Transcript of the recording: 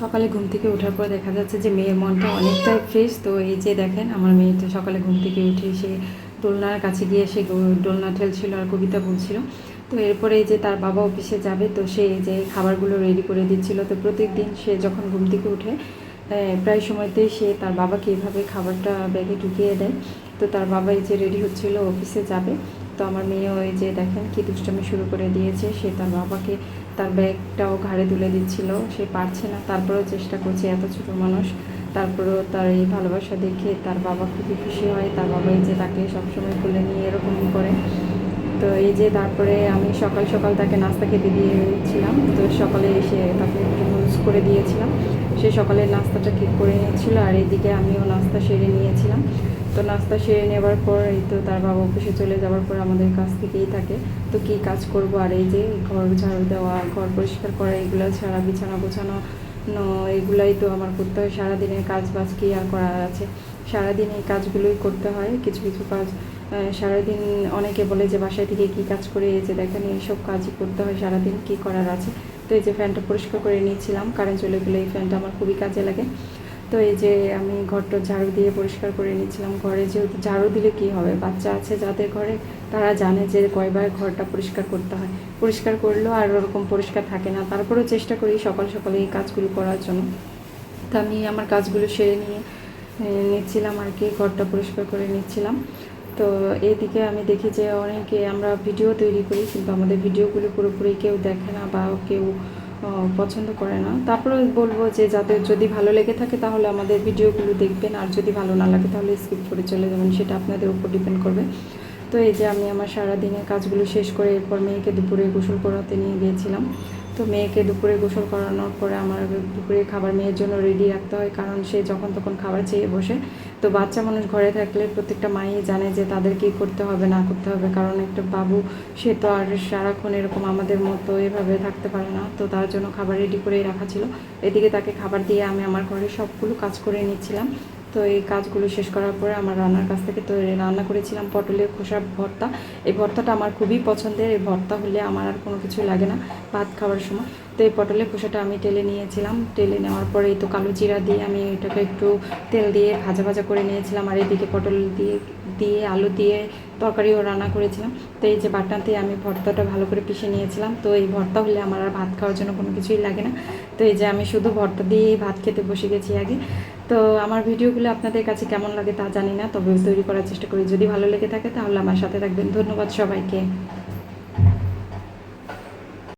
সকালে ঘুম থেকে ওঠার পর দেখা যাচ্ছে যে মেয়ের মনটা অনেকটাই ফ্রেশ তো এই যে দেখেন, আমার মেয়ে তো সকালে ঘুম থেকে উঠে সে দোলনার কাছে গিয়ে সে দোলনা ঠেলছিল আর কবিতা বলছিল। তো এরপরে যে তার বাবা অফিসে যাবে, তো সে যে খাবারগুলো রেডি করে দিচ্ছিল। তো প্রত্যেকদিন সে যখন ঘুম থেকে উঠে প্রায় সময়তেই সে তার বাবাকে এভাবে খাবারটা ব্যাগে ঢুকিয়ে দেয়। তো তার বাবা এই যে রেডি হচ্ছিল, অফিসে যাবে। তো আমার মেয়েও এই যে দেখেন কি দুষ্টামি শুরু করে দিয়েছে। সে তার বাবাকে তার ব্যাগটাও ঘাড়ে তুলে দিচ্ছিল। সে পারছে না। তারপরেও চেষ্টা করছে এত ছোটো মানুষ। তারপরেও তার এই ভালোবাসা দেখে তার বাবা খুবই খুশি হয়। তার বাবা এই যে তাকে সবসময় তুলে নিয়ে এরকমই করে। তো এই যে তারপরে আমি সকাল সকাল তাকে নাস্তা খেতে দিয়েছিলাম। তো সকালে এসে তাকে একটু করে দিয়েছিলাম। সে সকালে নাস্তাটা ঠিক করে নিয়েছিল আর এইদিকে আমিও নাস্তা সেরে নিয়েছিলাম। তো নাস্তা সেরে নেবার পর এই তো তার বাবা অফিসে চলে যাওয়ার পর আমাদের কাছ থেকেই থাকে। তো কী কাজ করব আর এই যে ঘর ঝাড়ু দেওয়া, ঘর পরিষ্কার করা, এগুলো ছাড়া বিছানা গোছানো এগুলাই তো আমার করতে হয়। সারাদিনের কাজ বাজ কী আর করার আছে? সারাদিন এই কাজগুলোই করতে হয়, কিছু কিছু কাজ সারাদিন অনেকে বলে যে বাসায় থেকে কী কাজ করে এই যে দেখেন এইসব কাজই করতে হয় সারাদিন, কী করার আছে? তো এই যে ফ্যানটা পরিষ্কার করে নিয়েছিলাম কারেন্ট চলে গেলে এই ফ্যানটা আমার খুবই কাজে লাগে। তো এই যে আমি ঘরটা ঝাড়ু দিয়ে পরিষ্কার করে নিচ্ছিলাম ঘরে যেহেতু ঝাড়ু দিলে কি হবে? বাচ্চা আছে যাদের ঘরে, তারা জানে যে কয়বার ঘরটা পরিষ্কার করতে হয়। পরিষ্কার করলেও আর ওরকম পরিষ্কার থাকে না। তারপরেও চেষ্টা করি সকাল সকালে এই কাজগুলো করার জন্য। তো আমি আমার কাজগুলো সেরে নিয়ে নিচ্ছিলাম আর কি, ঘরটা পরিষ্কার করে নিচ্ছিলাম। তো এদিকে আমি দেখি যে অনেকে আমরা ভিডিও তৈরি করি, কিন্তু আমাদের ভিডিওগুলো পুরোপুরি কেউ দেখে না বা কেউ পছন্দ করে না। তারপরে বলব যে যাদের যদি ভালো লেগে থাকে তাহলে আমাদের ভিডিওগুলো দেখবেন, আর যদি ভালো না লাগে তাহলে স্কিপ করে চলে যাবেন, সেটা আপনাদের উপর ডিপেন্ড করবে। তো এই যে আমি আমার সারাদিনের কাজগুলো শেষ করে এরপর মেয়েকে দুপুরে গোসল করাতে নিয়ে গিয়েছিলাম। তো মেয়েকে দুপুরে গোসল করানোর পরে আমার দুপুরে খাবার মেয়ের জন্য রেডি রাখতে হয়। কারণ সে যখন তখন খাবার চেয়ে বসে। তো বাচ্চা মানুষ ঘরে থাকলে প্রত্যেকটা মাই জানে যে তাদের কী করতে হবে, না করতে হবে। কারণ একটা বাবু, সে তো আর সারাক্ষণ এরকম আমাদের মতো এভাবে থাকতে পারে না। তো তার জন্য খাবার রেডি করেই রাখা ছিল। এদিকে তাকে খাবার দিয়ে আমি আমার ঘরে সবগুলো কাজ করে নিচ্ছিলাম। তো এই কাজগুলো শেষ করার পরে আমার রান্নার কাছ থেকে তো রান্না করেছিলাম, পটলের খোসার ভর্তা। এই ভর্তাটা আমার খুবই পছন্দের, এই ভর্তা হলে আমার আর কোনো কিছু লাগে না, ভাত খাওয়ার সময়। তো এই পটলের খোসাটা আমি টেলে নিয়েছিলাম। টেলে নেওয়ার পরে তো কালো জিরা দিয়ে আমি এটাকে একটু তেল দিয়ে ভাজা ভাজা করে নিয়েছিলাম আর এদিকে পটল দিয়ে দিয়ে আলু দিয়ে তরকারিও রান্না করেছিলাম। তো এই যে বাটনাতে আমি ভর্তাটা ভালো করে পিষে নিয়েছিলাম। তো এই ভর্তা হলে আমার আর ভাত খাওয়ার জন্য কোনো কিছুই লাগে না। তো এই যে আমি শুধু ভর্তা দিয়েই ভাত খেতে বসে গেছি আগে। তো আমার ভিডিওগুলো আপনাদের কাছে কেমন লাগে তা জানি না, তবে তৈরি করার চেষ্টা করি। যদি ভালো লেগে থাকে তাহলে আমার সাথে থাকবেন। ধন্যবাদ সবাইকে।